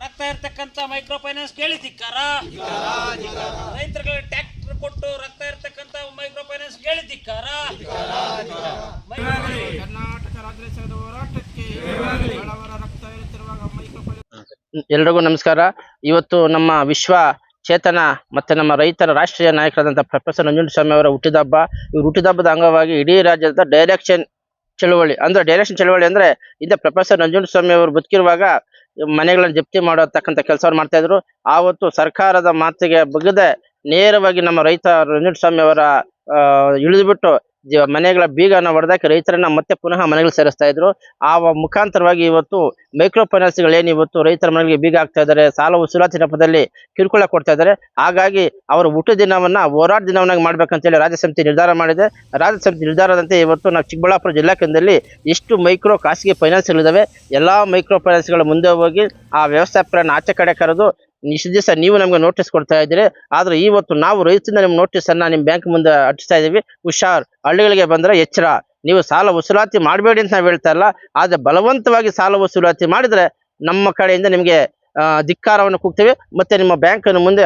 ಆಗ್ತಾ ಇರ್ತಕ್ಕಂತ micro finance ಕೇಳಿ ಧಿಕ್ಕಾರ ರೈತರುಗಳಿಗೆ ಟ್ಯಾಕ್ಟರ್ ಕೊಟ್ಟು ರಕ್ತ ಇರ್ತಕ್ಕಂತ ಮೈಕ್ರೋ ಫೈನಾನ್ಸ್ ಕೇಳಿ ಧಿಕ್ಕಾರ ಕರ್ನಾಟಕ ಹೋರಾಟಕ್ಕೆ ಬಡವರ ರಕ್ತ ಇರುತ್ತಿರುವಾಗ ಮೈಕ್ರೋ ಎಲ್ರಿಗೂ ನಮಸ್ಕಾರ. ಇವತ್ತು ನಮ್ಮ ವಿಶ್ವ ಚೇತನ ಮತ್ತು ನಮ್ಮ ರೈತರ ರಾಷ್ಟ್ರೀಯ ನಾಯಕರಾದಂಥ ಪ್ರೊಫೆಸರ್ ನಂಜುಂಡಸ್ವಾಮಿ ಅವರ ಹುಟ್ಟಿದಬ್ಬ. ಇವ್ರ ಹುಟ್ಟಿದಬ್ಬದ ಅಂಗವಾಗಿ ಇಡೀ ರಾಜ್ಯದ ಡೈರೆಕ್ಷನ್ ಚಳುವಳಿ ಅಂದ್ರೆ ಡೈರೆಕ್ಷನ್ ಚಳುವಳಿ ಅಂದ್ರೆ ಇಂದ ಪ್ರೊಫೆಸರ್ ನಂಜುಂಡಸ್ವಾಮಿ ಅವರು ಬದುಕಿರುವಾಗ ಮನೆಗಳನ್ನ ಜಪ್ತಿ ಮಾಡತಕ್ಕಂತ ಕೆಲಸವನ್ನು ಮಾಡ್ತಾ ಇದ್ರು. ಆವತ್ತು ಸರ್ಕಾರದ ಮಾತಿಗೆ ಬಗ್ಗದೆ ನೇರವಾಗಿ ನಮ್ಮ ರೈತ ನಂಜುಂಡಸ್ವಾಮಿ ಅವರ ಇಳಿದುಬಿಟ್ಟು ಜ- ಮನೆಗಳ ಬೀಗನ ಹೊಡೆದಾಕಿ ರೈತರನ್ನ ಮತ್ತೆ ಪುನಃ ಮನೆಗಳು ಸೇರಿಸ್ತಾ ಇದ್ರು. ಆ ಮುಖಾಂತರವಾಗಿ ಇವತ್ತು ಮೈಕ್ರೋ ಫೈನಾನ್ಸ್ಗಳು ಏನು ಇವತ್ತು ರೈತರ ಮನೆಗೆ ಬೀಗ ಹಾಕ್ತಾ ಇದ್ದಾರೆ ಸಾಲ ವಸೂಲಾತಿ ನೆಪದಲ್ಲಿ ಕಿರುಕುಳ ಕೊಡ್ತಾ ಇದ್ದಾರೆ ಹಾಗಾಗಿ ಅವರ ಹುಟ್ಟು ದಿನವನ್ನ, ಹೋರಾಟ ದಿನವನ್ನಾಗಿ ಮಾಡ್ಬೇಕಂತೇಳಿ ರಾಜ್ಯ ಸಮಿತಿ ನಿರ್ಧಾರ ಮಾಡಿದೆ. ರಾಜ್ಯ ಸಮಿತಿ ನಿರ್ಧಾರದಂತೆ ಇವತ್ತು ನಾವು ಚಿಕ್ಕಬಳ್ಳಾಪುರ ಜಿಲ್ಲಾ ಕೇಂದ್ರದಲ್ಲಿ ಎಷ್ಟು ಮೈಕ್ರೋ ಖಾಸಗಿ ಫೈನಾನ್ಸ್ಗಳಿದಾವೆ. ಎಲ್ಲಾ ಮೈಕ್ರೋ ಫೈನಾನ್ಸ್ಗಳ ಮುಂದೆ ಹೋಗಿ ಆ ವ್ಯವಸ್ಥಾಪಕರನ್ನ ಆಚೆ ಕಡೆ ಕರೆದು ಇಷ್ಟು ದಿವಸ ನೀವು ನಮಗೆ ನೋಟಿಸ್ ಕೊಡ್ತಾ ಇದ್ದೀರಿ. ಆದ್ರೆ ಇವತ್ತು ನಾವು ರೈತರಿಂದ ನಿಮ್ಮ ನೋಟಿಸ್ ಅನ್ನ ನಿಮ್ಮ ಬ್ಯಾಂಕ್ ಮುಂದೆ ಅಟ್ಟಿಸ್ತಾ ಇದೀವಿ ಹುಷಾರ್. ಹಳ್ಳಿಗಳಿಗೆ ಬಂದ್ರೆ ಎಚ್ಚರ. ನೀವು ಸಾಲ ವಸೂಲಾತಿ ಮಾಡಬೇಡಿ ಅಂತ ನಾವು ಹೇಳ್ತಾ ಇಲ್ಲ. ಆದ್ರೆ ಬಲವಂತವಾಗಿ ಸಾಲ ವಸೂಲಾತಿ ಮಾಡಿದ್ರೆ ನಮ್ಮ ಕಡೆಯಿಂದ ನಿಮಗೆ ಧಿಕ್ಕಾರವನ್ನು ಕೂಗ್ತೇವೆ. ಮತ್ತೆ ನಿಮ್ಮ ಬ್ಯಾಂಕ್ ಮುಂದೆ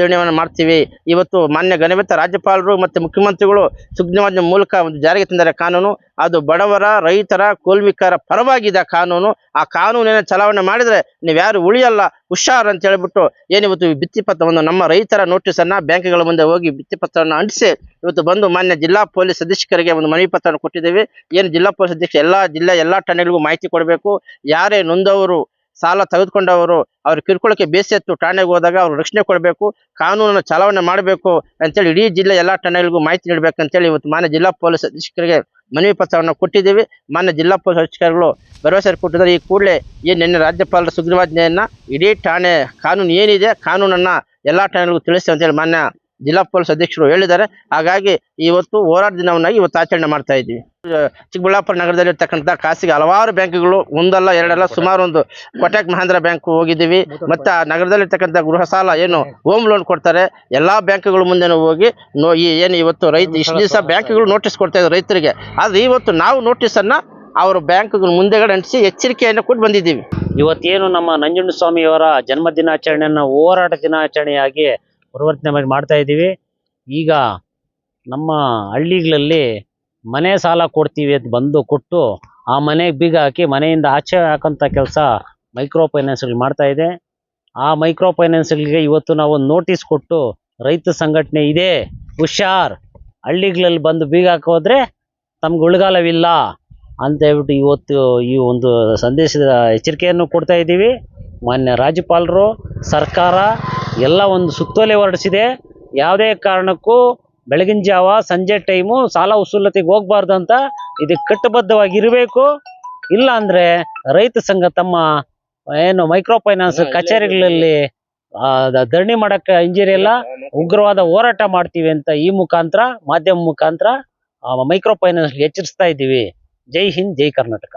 ನಿರ್ಣಯವನ್ನು ಮಾಡ್ತೀವಿ. ಇವತ್ತು ಮಾನ್ಯ ಗಣವೆತ್ತ ರಾಜ್ಯಪಾಲರು ಮತ್ತೆ ಮುಖ್ಯಮಂತ್ರಿಗಳು ಸುಗ್ರೀವಾಜ್ಞೆ ಮೂಲಕ ಒಂದು ಜಾರಿಗೆ ತಂದರೆ ಕಾನೂನು. ಅದು ಬಡವರ, ರೈತರ, ಕೋಲ್ಮಿಕರ ಪರವಾಗಿದೆ ಕಾನೂನು. ಆ ಕಾನೂನಿನ ಚಲಾವಣೆ ಮಾಡಿದ್ರೆ ನೀವ್ಯಾರು ಉಳಿಯಲ್ಲ, ಹುಷಾರ್ ಅಂತ ಹೇಳ್ಬಿಟ್ಟು ಏನಿವತ್ತು ಈ ಭಿತ್ತಿಪತ್ರ ಒಂದು ನಮ್ಮ ರೈತರ ನೋಟಿಸ್ ಅನ್ನ ಬ್ಯಾಂಕ್ಗಳ ಮುಂದೆ ಹೋಗಿ ಭಿತ್ತಿಪತ್ರವನ್ನು ಅಂಟಿಸಿ ಇವತ್ತು ಬಂದು ಮಾನ್ಯ ಜಿಲ್ಲಾ ಪೊಲೀಸ್ ಅಧೀಕ್ಷಕರಿಗೆ ಒಂದು ಮನವಿ ಪತ್ರವನ್ನು ಕೊಟ್ಟಿದ್ದೀವಿ. ಏನು ಜಿಲ್ಲಾ ಪೊಲೀಸ್ ಅಧೀಕ್ಷಕ ಎಲ್ಲ ಜಿಲ್ಲೆ, ಎಲ್ಲಾ ಠಾಣೆಗಳಿಗೂ ಮಾಹಿತಿ ಕೊಡಬೇಕು. ಯಾರೇ ನೊಂದವರು ಸಾಲ ತೆಗೆದುಕೊಂಡವರು ಅವ್ರ ಕಿರುಕುಳಕ್ಕೆ ಬೇಸೆತ್ತು ಠಾಣೆಗೆ ಹೋದಾಗ ಅವ್ರು ರಕ್ಷಣೆ ಕೊಡಬೇಕು, ಕಾನೂನನ್ನು ಚಲಾವಣೆ ಮಾಡಬೇಕು ಅಂತೇಳಿ ಇಡೀ ಜಿಲ್ಲೆ ಎಲ್ಲಾ ಠಾಣೆಗಳಿಗೂ ಮಾಹಿತಿ ನೀಡಬೇಕಂತೇಳಿ ಇವತ್ತು ಮಾನ್ಯ ಜಿಲ್ಲಾ ಪೊಲೀಸ್ ಅಧೀಕ್ಷಕರಿಗೆ ಮನವಿ ಪತ್ರವನ್ನು ಕೊಟ್ಟಿದ್ದೀವಿ. ಮಾನ್ಯ ಜಿಲ್ಲಾ ಪೊಲೀಸ್ ಅಧೀಕ್ಷಕರುಗಳು ಭರವಸೆ ಕೊಟ್ಟಿದ್ದಾರೆ. ಈ ಕೂಡಲೇ ಏನು ನಿನ್ನೆ ರಾಜ್ಯಪಾಲರ ಸುಗ್ರೀವಾಜ್ಞೆಯನ್ನು ಇಡೀ ಠಾಣೆ ಕಾನೂನು ಏನಿದೆ ಕಾನೂನನ್ನು ಎಲ್ಲ ಠಾಣೆಗಳಿಗೂ ತಿಳಿಸಿ ಅಂತೇಳಿ ಮಾನ್ಯ ಜಿಲ್ಲಾ ಪೊಲೀಸ್ ಅಧೀಕ್ಷಕರು ಹೇಳಿದ್ದಾರೆ. ಹಾಗಾಗಿ ಇವತ್ತು ಹೋರಾಟ ದಿನವನ್ನಾಗಿ ಇವತ್ತು ಆಚರಣೆ ಮಾಡ್ತಾ ಇದ್ದೀವಿ. ಚಿಕ್ಕಬಳ್ಳಾಪುರ ನಗರದಲ್ಲಿರ್ತಕ್ಕಂಥ ಖಾಸಗಿ ಹಲವಾರು ಬ್ಯಾಂಕ್ಗಳು ಒಂದಲ್ಲ ಎರಡಲ್ಲ ಸುಮಾರು ಒಂದು ಕೋಟಕ್ ಮಹೇಂದ್ರ ಬ್ಯಾಂಕ್ ಹೋಗಿದ್ದೀವಿ. ಮತ್ತೆ ಆ ನಗರದಲ್ಲಿರ್ತಕ್ಕಂಥ ಗೃಹ ಸಾಲ ಏನು ಹೋಮ್ ಲೋನ್ ಕೊಡ್ತಾರೆ. ಎಲ್ಲಾ ಬ್ಯಾಂಕ್ಗಳ ಮುಂದೆನೂ ಹೋಗಿ ನೋ ಈ ಏನು ಇವತ್ತು ರೈತ ಇಷ್ಟು ದಿವಸ ಬ್ಯಾಂಕ್ಗಳು ನೋಟಿಸ್ ಕೊಡ್ತಾ ಇದ್ದಾರೆ ರೈತರಿಗೆ. ಆದ್ರೆ ಇವತ್ತು ನಾವು ನೋಟಿಸ್ ಅನ್ನ ಅವರು ಬ್ಯಾಂಕ್ಗಳ ಮುಂದೆಗಡೆ ಅಂಟಿಸಿ ಎಚ್ಚರಿಕೆಯನ್ನು ಕೊಟ್ಟು ಬಂದಿದ್ದೀವಿ. ಇವತ್ತೇನು ನಮ್ಮ ನಂಜುಂಡಸ್ವಾಮಿಯವರ ಜನ್ಮ ದಿನಾಚರಣೆಯನ್ನು ಹೋರಾಟ ದಿನಾಚರಣೆಯಾಗಿ ಪರಿವರ್ತನೆ ಮಾಡಿ ಮಾಡ್ತಾ ಇದ್ದೀವಿ. ಈಗ ನಮ್ಮ ಹಳ್ಳಿಗಳಲ್ಲಿ ಮನೆ ಸಾಲ ಕೊಡ್ತೀವಿ ಅಂತ ಬಂದು ಕೊಟ್ಟು ಆ ಮನೆಗೆ ಬೀಗ ಹಾಕಿ ಮನೆಯಿಂದ ಆಚೆ ಹಾಕೋಂಥ ಕೆಲಸ ಮೈಕ್ರೋ ಫೈನಾನ್ಸ್ಗಳು ಮಾಡ್ತಾ ಇದೆ. ಆ ಮೈಕ್ರೋ ಫೈನಾನ್ಸ್ಗಳಿಗೆ ಇವತ್ತು ನಾವು ನೋಟಿಸ್ ಕೊಟ್ಟು ರೈತ ಸಂಘಟನೆ ಇದೆ, ಹುಷಾರ್. ಹಳ್ಳಿಗಳಲ್ಲಿ ಬಂದು ಬೀಗ ಹಾಕೋದ್ರೆ ತಮ್ಗೆ ಉಳ್ಗಾಲವಿಲ್ಲ ಅಂತ ಹೇಳ್ಬಿಟ್ಟು ಇವತ್ತು ಈ ಒಂದು ಸಂದೇಶದ ಎಚ್ಚರಿಕೆಯನ್ನು ಕೊಡ್ತಾ ಇದ್ದೀವಿ. ಮಾನ್ಯ ರಾಜ್ಯಪಾಲರು, ಸರ್ಕಾರ ಎಲ್ಲ ಒಂದು ಸುತ್ತೋಲೆ ಹೊರಡಿಸಿದೆ. ಯಾವುದೇ ಕಾರಣಕ್ಕೂ ಬೆಳಗಿನ ಜಾವ ಸಂಜೆ ಟೈಮು ಸಾಲ ವಸೂಲತಿಗೆ ಹೋಗ್ಬಾರ್ದು ಅಂತ ಇದಕ್ಕೆ ಕಟ್ಟಬದ್ಧವಾಗಿ ಇರಬೇಕು ಇಲ್ಲ ಅಂದ್ರೆ ರೈತ ಸಂಘ ತಮ್ಮ ಏನು ಮೈಕ್ರೋ ಫೈನಾನ್ಸ್ ಕಚೇರಿಗಳಲ್ಲಿ ಧರಣಿ ಮಾಡಕ್ಕೆ ಇಂಜಿರಿಯಲ್ಲ ಉಗ್ರವಾದ ಹೋರಾಟ ಮಾಡ್ತೀವಿ ಅಂತ ಈ ಮುಖಾಂತರ ಮಾಧ್ಯಮ ಮುಖಾಂತರ ಮೈಕ್ರೋ ಫೈನಾನ್ಸ್ ಎಚ್ಚರಿಸ್ತಾ ಇದ್ದೀವಿ. ಜೈ ಹಿಂದ್ ಜೈ ಕರ್ನಾಟಕ.